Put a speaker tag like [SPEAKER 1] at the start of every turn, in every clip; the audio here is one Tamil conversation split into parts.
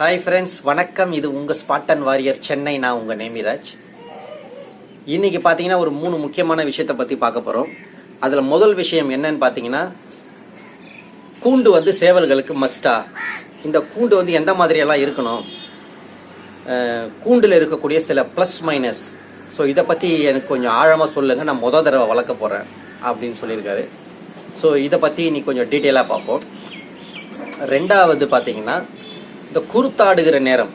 [SPEAKER 1] ஹாய் ஃப்ரெண்ட்ஸ் வணக்கம். இது உங்கள் ஸ்பாட்டன் வாரியர் சென்னை நான் உங்கள் நேமிராஜ். இன்னைக்கு பார்த்தீங்கன்னா ஒரு மூணு முக்கியமான விஷயத்தை பற்றி பார்க்க போகிறோம் அதில் முதல் விஷயம் என்னன்னு பார்த்தீங்கன்னா கூண்டு வந்து சேவல்களுக்கு மஸ்டா இந்த கூண்டு வந்து எந்த மாதிரியெல்லாம் இருக்கணும்? கூண்டில் இருக்கக்கூடிய சில ப்ளஸ் மைனஸ் ஸோ இதை பற்றி எனக்கு கொஞ்சம் ஆழமாக சொல்லுங்கள் நான் முத தடவை வளர்க்க போகிறேன் அப்படின்னு சொல்லியிருக்காரு. ஸோ இதை பற்றி இன்னைக்கு கொஞ்சம் டீட்டெயிலாக பார்ப்போம். ரெண்டாவது பார்த்தீங்கன்னா இந்த குருத்தாடுகிற நேரம்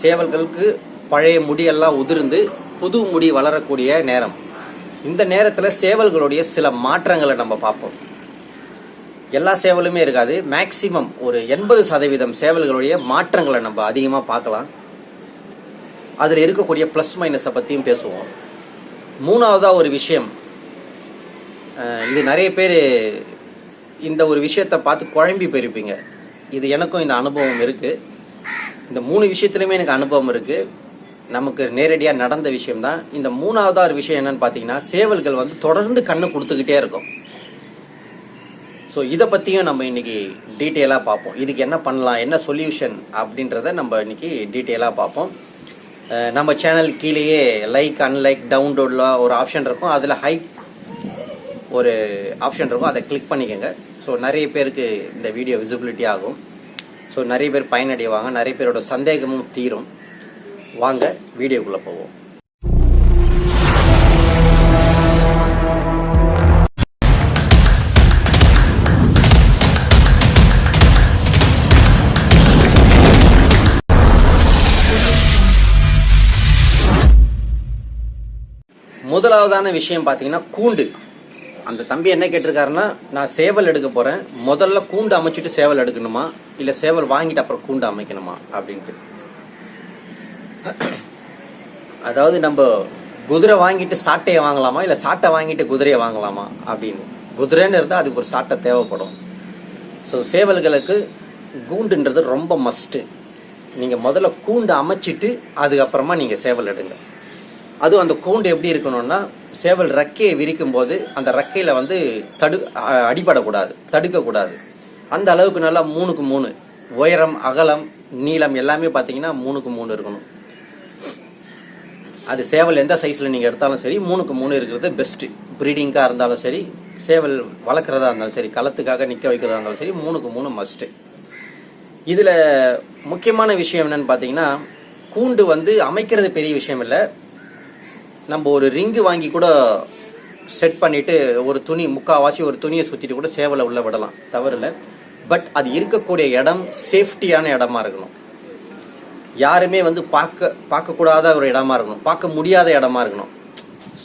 [SPEAKER 1] சேவல்களுக்கு பழைய முடியெல்லாம் உதிர்ந்து புது முடி வளரக்கூடிய நேரம். இந்த நேரத்தில் சேவல்களுடைய சில மாற்றங்களை நம்ம பார்ப்போம். எல்லா சேவலுமே இருக்காது. மேக்சிமம் ஒரு எண்பது சதவீதம் சேவல்களுடைய மாற்றங்களை நம்ம அதிகமாக பார்க்கலாம். அதில் இருக்கக்கூடிய ப்ளஸ் மைனஸை பற்றியும் பேசுவோம். மூணாவதாக ஒரு விஷயம் இது நிறைய பேர் இந்த ஒரு விஷயத்தை பார்த்து குழம்பி போயிருப்பீங்க. இது எனக்கும் இந்த அனுபவம் இருக்கு. இந்த மூணு விஷயத்துலையுமே எனக்கு அனுபவம் இருக்கு. நமக்கு நேரடியாக நடந்த விஷயம்தான். இந்த மூணாவதா ஒரு விஷயம் என்னன்னு பார்த்தீங்கன்னா சேவல்கள் வந்து தொடர்ந்து கண்ணு கொடுத்துக்கிட்டே இருக்கும். ஸோ இதை பற்றியும் நம்ம இன்னைக்கு டீட்டெயிலாக பார்ப்போம். இதுக்கு என்ன பண்ணலாம் என்ன சொல்யூஷன் அப்படின்றத நம்ம இன்னைக்கு டீட்டெயிலாக பார்ப்போம். நம்ம சேனல் கீழேயே லைக் அன்லைக் டவுன்லோடில் ஒரு ஆப்ஷன் இருக்கும். அதில் ஹை ஒரு ஆப்ஷன் இருக்கும் அதை கிளிக் பண்ணிக்கோங்க. ஸோ நிறைய பேருக்கு இந்த வீடியோ விசிபிலிட்டி ஆகும். ஸோ நிறைய பேர் பயனடைவாங்க நிறைய பேரோட சந்தேகமும் தீரும். வாங்க வீடியோக்குள்ளே போவோம். முதலாவதான விஷயம் பார்த்தீங்கன்னா கூண்டு. அந்த தம்பி என்ன கேட்டிருக்காருன்னா நான் சேவல் எடுக்க போறேன். முதல்ல கூண்டு அமைச்சிட்டு சேவல் எடுக்கணுமா? இல்ல சேவல் வாங்கிட்டு அப்புறம் கூண்டு அமைக்கணுமா? அப்படின்ட்டு. அதாவது நம்ம குதிரை வாங்கிட்டு சாட்டையை வாங்கலாமா? இல்ல சாட்டை வாங்கிட்டு குதிரையை வாங்கலாமா? அப்படின்னு. குதிரைன்னு இருந்தா அதுக்கு ஒரு சாட்டை தேவைப்படும். ஸோ சேவல்களுக்கு கூண்டுன்றது ரொம்ப மஸ்ட்டு நீங்க முதல்ல கூண்டு அமைச்சிட்டு அதுக்கப்புறமா நீங்க சேவல் எடுங்க. அதுவும் அந்த கூண்டு எப்படி இருக்கணும்னா சேவல் ரெக்கையை விரிக்கும் போது அந்த ரெக்கையில வந்து தடு அடிபடக்கூடாது தடுக்கக்கூடாது. அந்த அளவுக்கு நல்லா மூணுக்கு மூணு. உயரம் அகலம் நீளம் எல்லாமே பார்த்தீங்கன்னா மூணுக்கு மூணு இருக்கணும். அது சேவல் எந்த சைஸில் நீங்கள் எடுத்தாலும் சரி மூணுக்கு மூணு இருக்கிறது பெஸ்ட்டு ப்ரீடிங்காக இருந்தாலும் சரி சேவல் வளர்க்குறதா இருந்தாலும் சரி களத்துக்காக நிற்க வைக்கிறதா இருந்தாலும் சரி மூணுக்கு மூணு மஸ்ட்டு இதில் முக்கியமான விஷயம் என்னென்னு பார்த்தீங்கன்னா கூண்டு வந்து அமைக்கிறது பெரிய விஷயம் இல்லை. நம்ம ஒரு ரிங்கு வாங்கி கூட செட் பண்ணிட்டு ஒரு துணி முக்காவாசி ஒரு துணியை சுத்திட்டு கூட சேவலை உள்ள விடலாம். தவறில்ல. பட் அது இருக்கக்கூடிய இடம் சேஃப்டியான இடமா இருக்கணும். யாருமே வந்து பார்க்க பார்க்கக்கூடாத ஒரு இடமா இருக்கணும். பார்க்க முடியாத இடமா இருக்கணும்.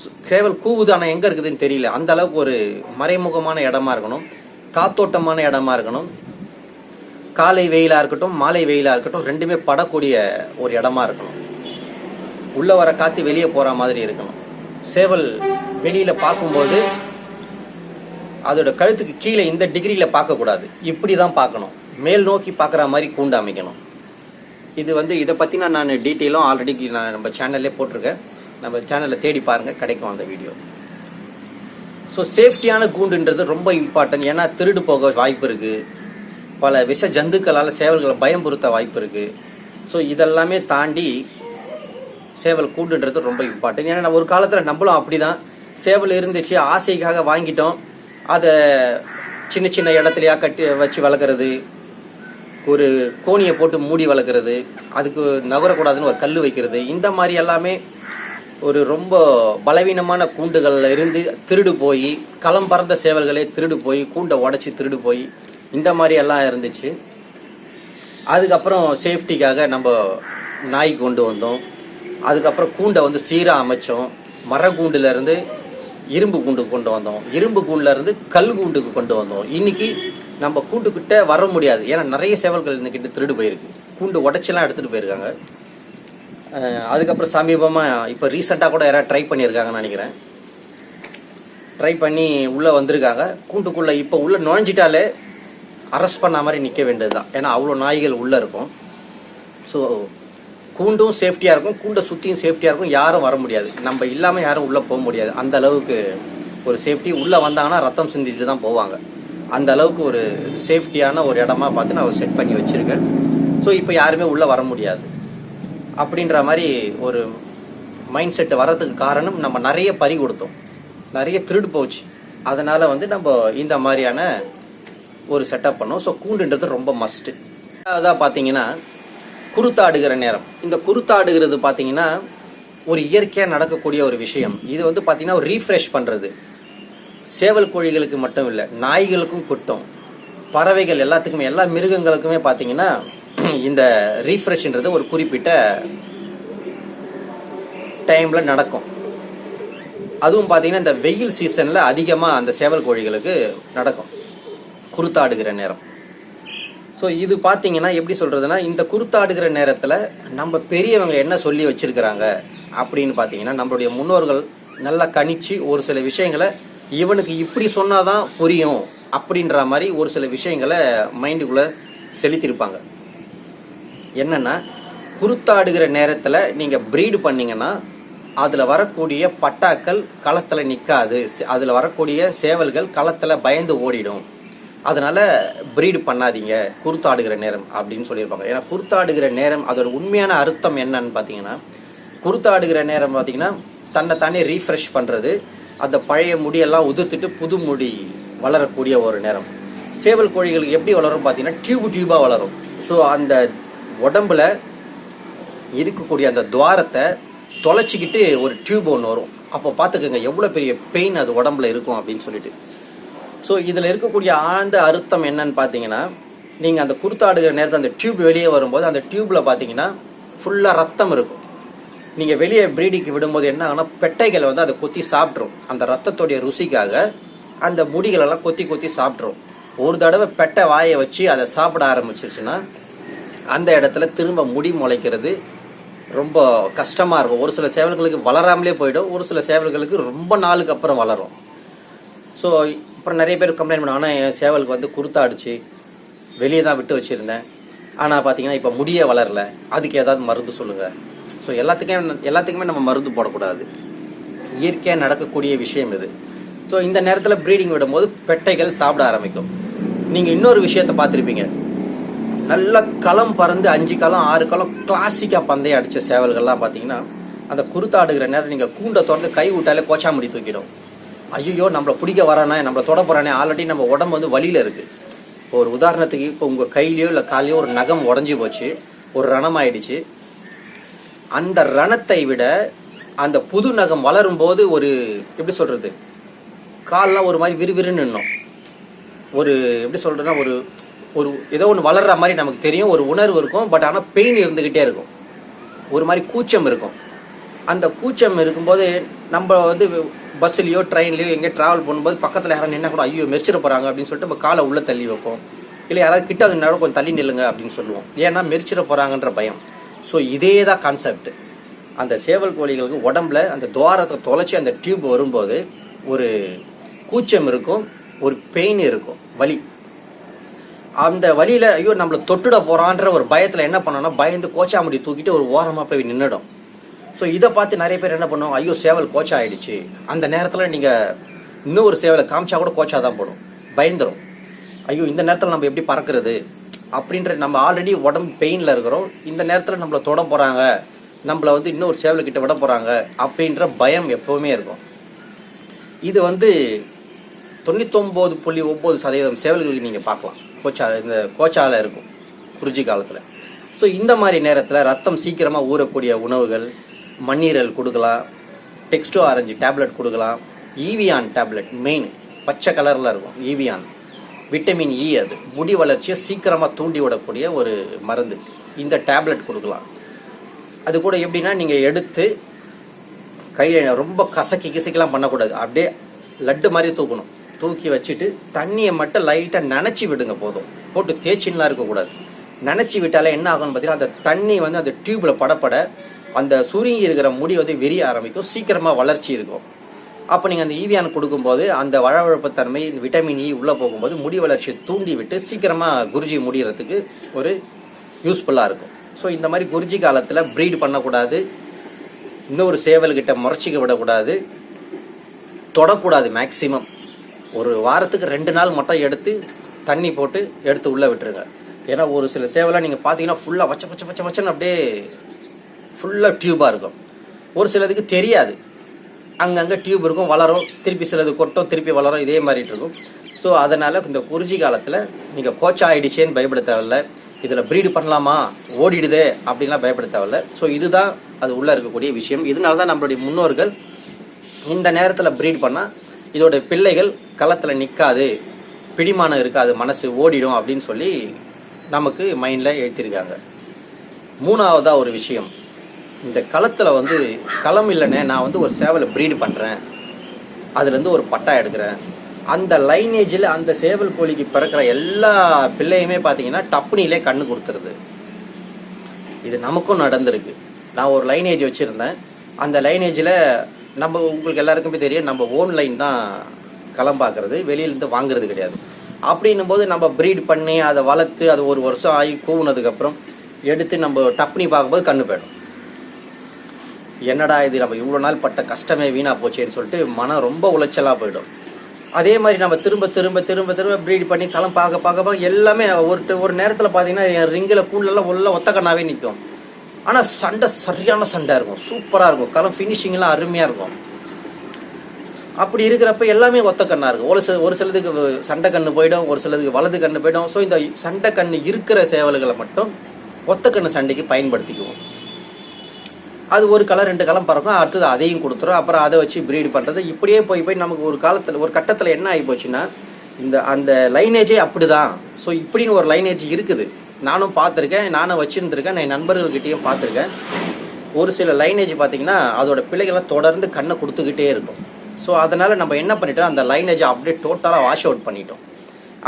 [SPEAKER 1] சு- சேவல் கூவுது ஆனால் எங்கே இருக்குதுன்னு தெரியல. அந்த அளவுக்கு ஒரு மறைமுகமான இடமா இருக்கணும். காத்தோட்டமான இடமா இருக்கணும். காலை வெயிலா இருக்கட்டும் மாலை வெயிலா இருக்கட்டும் ரெண்டுமே படக்கூடிய ஒரு இடமா இருக்கணும். உள்ள வர காத்து வெளியே போற மாதிரி இருக்கணும். சேவல் வெளியில பார்க்கும்போது அதோட கழுத்துக்கு கீழே இந்த டிகிரியில பார்க்கக்கூடாது. இப்படி தான் பார்க்கணும். மேல் நோக்கி பார்க்குற மாதிரி கூண்டு அமைக்கணும். இது வந்து இதை பத்தின நான் டீட்டெயிலும் ஆல்ரெடி நான் நம்ம சேனல்லே போட்டிருக்கேன். நம்ம சேனலில் தேடி பாருங்கள் கிடைக்கும் அந்த வீடியோ ஸோ சேஃப்டியான கூண்டுன்றது ரொம்ப இம்பார்ட்டன்ட் ஏன்னா திருடு போக வாய்ப்பு இருக்குது பல விஷ ஜந்துக்களால் சேவல்களை பயம்புறுத்த வாய்ப்பு இருக்குது ஸோ இதெல்லாமே தாண்டி சேவல் கூண்டுன்றது ரொம்ப இம்பார்ட்டன்ட் ஏன்னா ஒரு காலத்தில் நம்மளும் அப்படிதான். சேவல் இருந்துச்சு ஆசைக்காக வாங்கிட்டோம். அதை சின்ன சின்ன இடத்துலயா கட்டி வச்சு வளர்க்குறது ஒரு கோணியை போட்டு மூடி வளர்க்குறது அதுக்கு நகரக்கூடாதுன்னு ஒரு கல் வைக்கிறது இந்த மாதிரி எல்லாமே ஒரு ரொம்ப பலவீனமான கூண்டுகளில் இருந்து திருடு போய் களம் பறந்த சேவல்களே திருடு போய் கூண்டை உடச்சி திருடு போய் இந்த மாதிரி எல்லாம் இருந்துச்சு. அதுக்கப்புறம் சேஃப்டிக்காக நம்ம நாய் கொண்டு வந்தோம். அதுக்கப்புறம் கூண்டை வந்து சீராக அமைச்சோம். மரக்கூண்டுலேருந்து இரும்பு கூண்டுக்கு கொண்டு வந்தோம். இரும்பு கூண்டுலேருந்து கல் கூண்டுக்கு கொண்டு வந்தோம். இன்னைக்கு நம்ம கூண்டுக்கிட்ட வர முடியாது. ஏன்னா நிறைய சேவல்கள் இன்னைக்கு திருடு போயிருக்கு. கூண்டு உடச்சிலாம் எடுத்துகிட்டு போயிருக்காங்க. அதுக்கப்புறம் சமீபமாக இப்போ ரீசெண்டாக கூட யாராவது ட்ரை பண்ணியிருக்காங்கன்னு நினைக்கிறேன். ட்ரை பண்ணி உள்ளே வந்திருக்காங்க. கூண்டுக்குள்ளே இப்போ உள்ளே நுழைஞ்சிட்டாலே அரெஸ்ட் பண்ண மாதிரி நிற்க வேண்டியது தான் ஏன்னா அவ்வளோ நாய்கள் உள்ளே இருக்கும். ஸோ கூண்டும் சேஃப்டியாக இருக்கும் கூண்டை சுற்றியும் சேஃப்டியாக இருக்கும் யாரும் வர முடியாது. நம்ம இல்லாமல் யாரும் உள்ளே போக முடியாது. அந்த அளவுக்கு ஒரு சேஃப்டி உள்ளே வந்தாங்கன்னா ரத்தம் சிந்திட்டு தான் போவாங்க. அந்த அளவுக்கு ஒரு சேஃப்டியான ஒரு இடமா பார்த்து நான் செட் பண்ணி வச்சுருக்கேன். ஸோ இப்போ யாருமே உள்ளே வர முடியாது. அப்படின்ற மாதிரி ஒரு மைண்ட் செட் வர்றதுக்கு காரணம் நம்ம நிறைய பறி கொடுத்தோம். நிறைய திருடு போச்சு. அதனால் வந்து நம்ம இந்த மாதிரியான ஒரு செட்டப் பண்ணோம். ஸோ கூண்டுன்றது ரொம்ப மஸ்ட்டு அதான் பார்த்தீங்கன்னா குருத்தாடுகிற நேரம். இந்த குருத்தாடுகிறது பார்த்தீங்கன்னா ஒரு இயற்கையாக நடக்கக்கூடிய ஒரு விஷயம். இது வந்து பார்த்தீங்கன்னா ஒரு ரீஃப்ரெஷ் பண்ணுறது சேவல் கோழிகளுக்கு மட்டும் இல்லை நாய்களுக்கும் குட்டும் பறவைகள் எல்லாத்துக்குமே எல்லா மிருகங்களுக்குமே பார்த்தீங்கன்னா இந்த ரீஃப்ரெஷ்ன்றது ஒரு குறிப்பிட்ட டைமில் நடக்கும். அதுவும் பார்த்தீங்கன்னா இந்த வெயில் சீசனில் அதிகமாக அந்த சேவல் கோழிகளுக்கு நடக்கும். குருத்தாடுகிற நேரம். ஸோ இது பார்த்தீங்கன்னா எப்படி சொல்கிறதுனா இந்த குருத்தாடுகிற நேரத்தில் நம்ம பெரியவங்க என்ன சொல்லி வச்சிருக்கிறாங்க அப்படின்னு பார்த்தீங்கன்னா நம்மளுடைய முன்னோர்கள் நல்லா கணிச்சு ஒரு சில விஷயங்களை இவனுக்கு இப்படி சொன்னாதான் புரியும் அப்படின்ற மாதிரி ஒரு சில விஷயங்களை மைண்டுக்குள்ளே செலுத்தியிருப்பாங்க என்னன்னா குருத்தாடுகிற நேரத்தில் நீங்கள் ப்ரீடு பண்ணீங்கன்னா அதில் வரக்கூடிய பட்டாக்கள் களத்தில் நிற்காது அதில் வரக்கூடிய சேவல்கள் களத்தில் பயந்து ஓடிடும். அதனால ப்ரீடு பண்ணாதீங்க குருத்தாடுகிற நேரம் அப்படின்னு சொல்லியிருப்பாங்க. ஏன்னா குருத்தாடுகிற நேரம் அதோட உண்மையான அர்த்தம் என்னன்னு பார்த்தீங்கன்னா குருத்தாடுகிற நேரம் பார்த்தீங்கன்னா தன்னை தானே ரீஃப்ரெஷ் பண்ணுறது அந்த பழைய முடியெல்லாம் உதிர்த்துட்டு புது முடி வளரக்கூடிய ஒரு நேரம். சேவல் கோழிகளுக்கு எப்படி வளரும் பார்த்தீங்கன்னா டியூப் டியூபாக வளரும். ஸோ அந்த உடம்புல இருக்கக்கூடிய அந்த துவாரத்தை தொலைச்சிக்கிட்டு ஒரு டியூப் ஒன்று வரும். அப்போ பார்த்துக்கோங்க எவ்வளோ பெரிய பெயின் அது உடம்புல இருக்கும் அப்படின்னு சொல்லிட்டு. ஸோ இதில் இருக்கக்கூடிய ஆழ்ந்த அர்த்தம் என்னன்னு பார்த்தீங்கன்னா நீங்கள் அந்த குருத்தாடுகிற நேரத்தில் அந்த டியூப் வெளியே வரும்போது அந்த டியூப்பில் பார்த்தீங்கன்னா ஃபுல்லாக ரத்தம் இருக்கும். நீங்கள் வெளியே பிரீடிக்கு விடும்போது என்ன ஆகுனா பெட்டைகள் வந்து அதை கொத்தி சாப்பிட்ரும் அந்த ரத்தத்துடைய ருசிக்காக அந்த முடிகளெல்லாம் கொத்தி கொத்தி சாப்பிட்ரும் ஒரு தடவை பெட்டை வாயை வச்சு அதை சாப்பிட ஆரம்பிச்சிருச்சுன்னா அந்த இடத்துல திரும்ப முடி முளைக்கிறது ரொம்ப கஷ்டமாக இருக்கும். ஒரு சில சேவல்களுக்கு வளராமலே போயிடும். ஒரு சில சேவல்களுக்கு ரொம்ப நாளுக்கு அப்புறம் வளரும். ஸோ அப்புறம் நிறைய பேர் கம்ப்ளைண்ட் பண்ணுவாங்க ஆனால் என் சேவலுக்கு வந்து குருத்தாடிச்சு வெளியே தான் விட்டு வச்சுருந்தேன். ஆனால் பார்த்தீங்கன்னா இப்போ முடிய வளரல. அதுக்கு ஏதாவது மருந்து சொல்லுங்கள் ஸோ எல்லாத்துக்கும் எல்லாத்துக்குமே நம்ம மருந்து போடக்கூடாது. இயற்கையாக நடக்கக்கூடிய விஷயம் இது. ஸோ இந்த நேரத்தில் ப்ரீடிங் விடும்போது பெட்டைகள் சாப்பிட ஆரம்பிக்கும். நீங்கள் இன்னொரு விஷயத்தை பார்த்துருப்பீங்க. நல்ல களம் பறந்து அஞ்சு களம் ஆறு களம் கிளாசிக்காக பந்தயம் அடித்த சேவல்கள்லாம் பார்த்தீங்கன்னா அந்த குருத்தாடுகிற நேரம் நீங்கள் கூண்டை திறந்து கை விட்டாலே கோச்சாமுடி தூக்கிடும். ஐயோ நம்மளை பிடிக்க வரானே நம்மளை தொட போறானே ஆல்ரெடி நம்ம உடம்பு வந்து வழியில் இருக்கு. இப்போ ஒரு உதாரணத்துக்கு இப்போ உங்கள் கையிலையோ இல்லை காலையோ ஒரு நகம் உடஞ்சி போச்சு ஒரு ரணம் ஆயிடுச்சு அந்த ரணத்தை விட அந்த புது நகம் வளரும் போது ஒரு எப்படி சொல்றது கால்லாம் ஒரு மாதிரி விறுவிறுன்னு நின்னும். ஒரு எப்படி சொல்றதுன்னா ஒரு ஒரு ஏதோ ஒன்று வளர்ற மாதிரி நமக்கு தெரியும் ஒரு உணர்வு இருக்கும் பட் ஆனால் பெயின் இருந்துக்கிட்டே இருக்கும். ஒரு மாதிரி கூச்சம் இருக்கும். அந்த கூச்சம் இருக்கும்போது நம்ம வந்து பஸ்ஸுலையோ ட்ரெயின்லையோ எங்கேயோ ட்ராவல் பண்ணும்போது பக்கத்தில் யாரும் நின்னா கூட ஐயோ மெரிச்சிட போகிறாங்க அப்படின்னு சொல்லிட்டு நம்ம காலை உள்ளே தள்ளி வைப்போம். இல்லை யாராவது கிட்ட நேரம் கொஞ்சம் தள்ளி நில்லுங்க அப்படின்னு சொல்லுவோம். ஏன்னா மெரிச்சிட போகிறாங்கன்ற பயம். ஸோ இதே தான் கான்செப்ட் அந்த சேவல் கோழிகளுக்கு உடம்புல அந்த துவாரத்தை தொலைச்சி அந்த டியூப் வரும்போது ஒரு கூச்சம் இருக்கும் ஒரு பெயின் இருக்கும் வலி. அந்த வழியில் ஐயோ நம்மளை தொட்டுட போகிறான்ற ஒரு பயத்தில் என்ன பண்ணோன்னா பயந்து கோச்சாமுடி தூக்கிட்டு ஒரு ஓரமாக போய் நின்றுடும் ஸோ இதை பார்த்து நிறைய பேர் என்ன பண்ணுவாங்க? ஐயோ சேவல் கோச்சா ஆயிடுச்சு அந்த நேரத்தில் நீங்கள் இன்னொரு சேவலை காமிச்சா கூட கோச்சா தான் போடும். பயந்துடும் ஐயோ இந்த நேரத்தில் நம்ம எப்படி பறக்கிறது? அப்படின்ற நம்ம ஆல்ரெடி உடம்பு பெயினில் இருக்கிறோம். இந்த நேரத்தில் நம்மளை தொட போகிறாங்க நம்மளை வந்து இன்னொரு சேவல்கிட்ட விட போகிறாங்க அப்படின்ற பயம் எப்போவுமே இருக்கும். இது வந்து தொண்ணூத்தொம்பது புள்ளி ஒம்பது சதவீதம் சேவல்களுக்கு நீங்கள் பார்க்கலாம். கோச்சா இந்த கோச்சால இருக்கும். குறிஞ்சி காலத்தில். ஸோ இந்த மாதிரி நேரத்தில் ரத்தம் சீக்கிரமாக ஊறக்கூடிய உணவுகள் மண்ணீரல் கொடுக்கலாம் டெக்ஸ்டோ ஆரஞ்சு டேப்லெட் கொடுக்கலாம். ஈவியான் டேப்லெட் மெயின் பச்சை கலரில் இருக்கும் ஈவியான் விட்டமின் இ அது முடி வளர்ச்சியை சீக்கிரமாக தூண்டி விடக்கூடிய ஒரு மருந்து. இந்த டேப்லெட் கொடுக்கலாம். அது கூட எப்படின்னா நீங்கள் எடுத்து கையில் ரொம்ப கசக்கி கிசக்கிலாம் பண்ணக்கூடாது. அப்படியே லட்டு மாதிரி தூக்கணும். தூக்கி வச்சுட்டு தண்ணியை மட்டும் லைட்டாக நினச்சி விடுங்க போதும். போட்டு தேய்ச்சின்லாம் இருக்கக்கூடாது. நினச்சி விட்டாலே என்ன ஆகும்னு பார்த்தீங்கன்னா அந்த தண்ணி வந்து அந்த டியூப்பில் படப்பட அந்த சுருங்கி இருக்கிற முடி வந்து விரிய ஆரம்பிக்கும். சீக்கிரமாக வளர்ச்சி இருக்கும். அப்போ நீங்கள் அந்த ஈவியான் கொடுக்கும்போது அந்த வழவழப்பு தன்மை விட்டமின் இ e உள்ளே போகும்போது முடி வளர்ச்சியை தூண்டி விட்டு சீக்கிரமாக குருஜி முடிகிறதுக்கு ஒரு யூஸ்ஃபுல்லாக இருக்கும். ஸோ இந்த மாதிரி குருஜி காலத்தில் ப்ரீட் பண்ணக்கூடாது. இன்னொரு சேவல்கிட்ட முறைச்சிக்க விடக்கூடாது. தொடக்கூடாது மேக்சிமம் ஒரு வாரத்துக்கு ரெண்டு நாள் மட்டும் எடுத்து தண்ணி போட்டு எடுத்து உள்ளே விட்டுருங்க. ஏன்னா ஒரு சில சேவலாம் நீங்கள் பார்த்தீங்கன்னா ஃபுல்லாக வச்ச பச்சை பச்சை வச்சன்னு அப்படியே ஃபுல்லாக டியூபாக இருக்கும். ஒரு சிலதுக்கு தெரியாது. அங்கங்கே டியூப் இருக்கும் வளரும். திருப்பி சிலது கொட்டும் திருப்பி வளரும். இதே மாதிரி இருக்கும். ஸோ அதனால் இந்த குறிஞ்சி காலத்தில் நீங்கள் கோச்சா ஆயிடுச்சேன்னு பயப்பட தேவையில்ல. இதில் ப்ரீடு பண்ணலாமா? ஓடிடுதே அப்படின்லாம் பயப்பட தேவையில்ல. ஸோ இதுதான் அது உள்ளே இருக்கக்கூடிய விஷயம். இதனால தான் நம்மளுடைய முன்னோர்கள் இந்த நேரத்தில் ப்ரீட் பண்ணால் இதோட பிள்ளைகள் களத்தில் நிற்காது பிடிமானம் இருக்காது. மனசு ஓடிடும் அப்படின்னு சொல்லி நமக்கு மைண்டில் எழுத்திருக்காங்க மூணாவதாக ஒரு விஷயம். இந்த களத்தில் வந்து களம் இல்லைன்னே நான் வந்து ஒரு சேவலை ப்ரீடு பண்ணுறேன் அதுலேருந்து ஒரு பட்டா எடுக்கிறேன். அந்த லைனேஜில் அந்த சேவல் கோழிக்கு பிறக்கிற எல்லா பிள்ளையுமே பார்த்தீங்கன்னா டப்புனிலே கண்ணு கொடுத்துருது. இது நமக்கும் நடந்திருக்கு. நான் ஒரு லைனேஜ் வச்சுருந்தேன். அந்த லைனேஜில் நம்ம உங்களுக்கு எல்லாருக்குமே தெரியும் நம்ம ஓன் லைன் தான் களம் பார்க்கறது வெளியிலேருந்து வாங்குறது கிடையாது. அப்படின்னும் போது நம்ம ப்ரீட் பண்ணி அதை வளர்த்து அது ஒரு வருஷம் ஆகி கூவுனதுக்கப்புறம் எடுத்து நம்ம டப்னி பார்க்கும்போது கண்ணு போயிடும். என்னடா இது நம்ம இவ்வளோ நாள் பட்ட கஷ்டமே வீணாக போச்சேன்னு சொல்லிட்டு மனம் ரொம்ப உளைச்சலாக போயிடும். அதே மாதிரி நம்ம திரும்ப திரும்ப திரும்ப திரும்ப ப்ரீட் பண்ணி களம் பார்க்க பார்க்க பார்க்க எல்லாமே ஒரு ஒரு நேரத்தில் பார்த்தீங்கன்னா என் ரிங்கில் கூழெல்லாம் உள்ள ஒத்த கண்ணாவே நிற்கும் ஆனால் சண்டை சரியான சண்டை இருக்கும். சூப்பராக இருக்கும். களம் ஃபினிஷிங்லாம் அருமையாக இருக்கும். அப்படி இருக்கிறப்ப எல்லாமே ஒத்த கண்ணாக இருக்கும். ஒரு சில ஒரு சிலதுக்கு சண்டை கண்ணு போயிடும். ஒரு சிலதுக்கு வலது கண்ணு போயிடும். ஸோ இந்த சண்டை கண்ணு இருக்கிற சேவல்களை மட்டும் ஒத்த கண்ணு சண்டைக்கு பயன்படுத்திக்குவோம். அது ஒரு கலர் ரெண்டு கலம் பறக்கும். அடுத்தது அதையும் கொடுத்துரும். அப்புறம் அதை வச்சு ப்ரீட் பண்ணுறது இப்படியே போய் போய் நமக்கு ஒரு காலத்தில் ஒரு கட்டத்தில் என்ன ஆகி போச்சுன்னா இந்த அந்த லைனேஜே அப்படிதான். ஸோ இப்படின்னு ஒரு லைனேஜ் இருக்குது. நானும் பார்த்துருக்கேன். நானும் வச்சுருந்துருக்கேன். என் நண்பர்கள்கிட்டயும் பார்த்துருக்கேன். ஒரு சில லைனேஜ் பார்த்தீங்கன்னா அதோட பிள்ளைகள்லாம் தொடர்ந்து கண்ணை கொடுத்துக்கிட்டே இருக்கும். ஸோ அதனால் நம்ம என்ன பண்ணிட்டோம்? அந்த லைனேஜை அப்படியே டோட்டலாக வாஷ் அவுட் பண்ணிட்டோம்.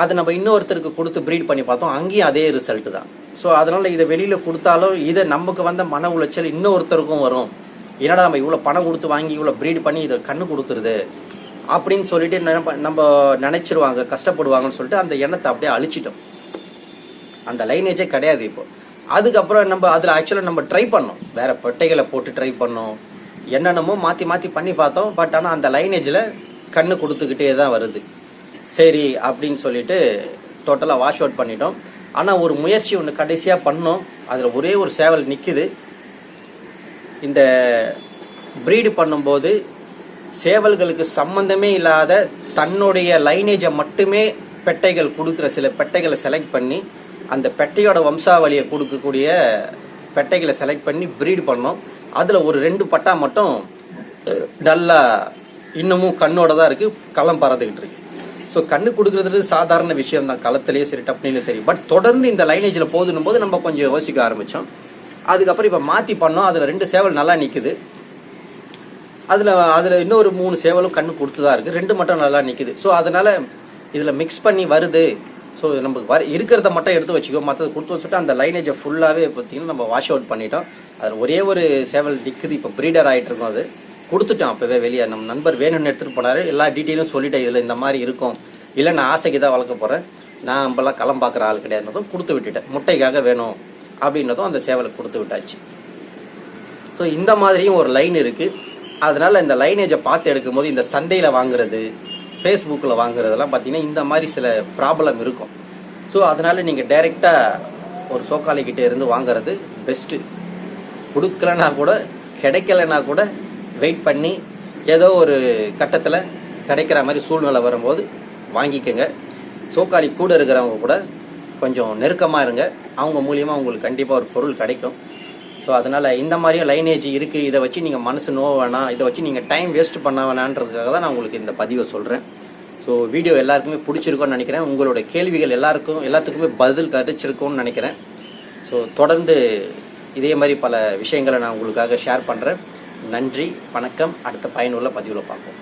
[SPEAKER 1] அது நம்ம இன்னொருத்தருக்கு கொடுத்து ப்ரீட் பண்ணி பார்த்தோம். அங்கேயும் அதே ரிசல்ட் தான். ஸோ அதனால் இதை வெளியில் கொடுத்தாலும் இதை நமக்கு வந்த மன உளைச்சல் இன்னொருத்தருக்கும் வரும். என்னடா நம்ம இவ்வளோ பணம் கொடுத்து வாங்கி இவ்வளோ ப்ரீட் பண்ணி இதை கண்ணு கொடுத்துருது? அப்படின்னு சொல்லிட்டு நம்ம நினைச்சிருவாங்க கஷ்டப்படுவாங்கன்னு சொல்லிட்டு அந்த எண்ணத்தை அப்படியே அழிச்சிட்டோம். அந்த லைனேஜே கிடையாது இப்போ. அதுக்கப்புறம் நம்ம அதில் ஆக்சுவலாக நம்ம ட்ரை பண்ணோம். வேற பட்டைகளை போட்டு ட்ரை பண்ணோம். என்னென்னமோ மாற்றி மாற்றி பண்ணி பார்த்தோம். பட் ஆனால் அந்த லைனேஜில் கண்ணு கொடுத்துக்கிட்டே தான் வருது. சரி அப்படின்னு சொல்லிட்டு டோட்டலாக வாஷ் அவுட் பண்ணிட்டோம். ஆனால் ஒரு முயற்சி ஒன்று கடைசியாக பண்ணோம். அதில் ஒரே ஒரு சேவல் நிற்குது இந்த ப்ரீடு பண்ணும்போது சேவல்களுக்கு சம்பந்தமே இல்லாத தன்னுடைய லைனேஜை மட்டுமே பெட்டைகள் கொடுக்குற சில பெட்டைகளை செலக்ட் பண்ணி அந்த பெட்டையோட வம்சாவளியை கொடுக்கக்கூடிய பெட்டைகளை செலக்ட் பண்ணி ப்ரீடு பண்ணோம். அதில் ஒரு ரெண்டு பட்டா மட்டும் நல்லா இன்னமும் கண்ணோட தான் இருக்குது களம் பறந்துக்கிட்டு இருக்கு. ஸோ கண்ணு கொடுக்கறது சாதாரண விஷயம் தான் களத்துலேயும் சரி டப்னிலையும் சரி. பட் தொடர்ந்து இந்த லைனேஜில் போதுனும் போது நம்ம கொஞ்சம் யோசிக்க ஆரம்பித்தோம் அதுக்கப்புறம் இப்போ மாற்றி பண்ணோம். அதில் ரெண்டு சேவல் நல்லா நிற்குது அதில் அதில் இன்னொரு மூணு சேவலும் கண்ணு கொடுத்து தான் இருக்குது ரெண்டு மட்டும் நல்லா நிற்குது ஸோ அதனால் இதில் மிக்ஸ் பண்ணி வருது. ஸோ நமக்கு வர இருக்கிறத மட்டும் எடுத்து வச்சுக்கோ. மற்றது கொடுத்து வச்சுட்டு அந்த லைனேஜை ஃபுல்லாகவே பார்த்தீங்கன்னா நம்ம வாஷ் அவுட் பண்ணிட்டோம். அதில் ஒரே ஒரு சேவல் நிற்குது இப்போ ப்ரீடர் ஆகிட்டு இருக்கோம் அது. கொடுத்துட்டோம் அப்போவே வெளியே. நம்ம நண்பர் வேணும்னு எடுத்துகிட்டு போனார். எல்லா டீட்டெயிலும் சொல்லிட்டேன். இதில் இந்த மாதிரி இருக்கும். இல்லை நான் ஆசைக்கு தான் வளர்க்க போகிறேன் நான் நம்மளாம் களம் பார்க்குற ஆள் கிடையாதுனதும் கொடுத்து விட்டுட்டேன். முட்டைக்காக வேணும் அப்படின்னதும் அந்த சேவலுக்கு கொடுத்து விட்டாச்சு. ஸோ இந்த மாதிரியும் ஒரு லைன் இருக்குது அதனால இந்த லைனேஜை பார்த்து எடுக்கும்போது இந்த சந்தையில் வாங்குறது ஃபேஸ்புக்கில் வாங்குறதெல்லாம் பார்த்தீங்கன்னா இந்த மாதிரி சில ப்ராப்ளம் இருக்கும். ஸோ அதனால நீங்கள் டைரெக்டாக ஒரு சோக்காலிக்கிட்டே இருந்து வாங்குறது பெஸ்ட்டு கொடுக்கலன்னா கூட கிடைக்கலன்னா கூட வெயிட் பண்ணி ஏதோ ஒரு கட்டத்தில் கிடைக்கிற மாதிரி சூழ்நிலை வரும்போது வாங்கிக்கோங்க. சோக்காளி கூட இருக்கிறவங்க கூட கொஞ்சம் நெருக்கமாக இருங்க. அவங்க மூலியமாக உங்களுக்கு கண்டிப்பாக ஒரு பொருள் கிடைக்கும். ஸோ அதனால் இந்த மாதிரியும் லைனேஜ் இருக்குது இதை வச்சு நீங்கள் மனசு நோவ வேணாம். இதை வச்சு நீங்கள் டைம் வேஸ்ட் பண்ண வேணான்றதுக்காக தான் நான் உங்களுக்கு இந்த பதிவை சொல்கிறேன் ஸோ வீடியோ எல்லாருக்குமே பிடிச்சிருக்கோன்னு நினைக்கிறேன். உங்களோட கேள்விகள் எல்லாருக்கும் எல்லாத்துக்குமே பதில் கிடைச்சிருக்கும்னு நினைக்கிறேன். ஸோ தொடர்ந்து இதே மாதிரி பல விஷயங்களை நான் உங்களுக்காக ஷேர் பண்ணுறேன் நன்றி வணக்கம். அடுத்த பயனுள்ள பதிவில் பார்ப்போம்.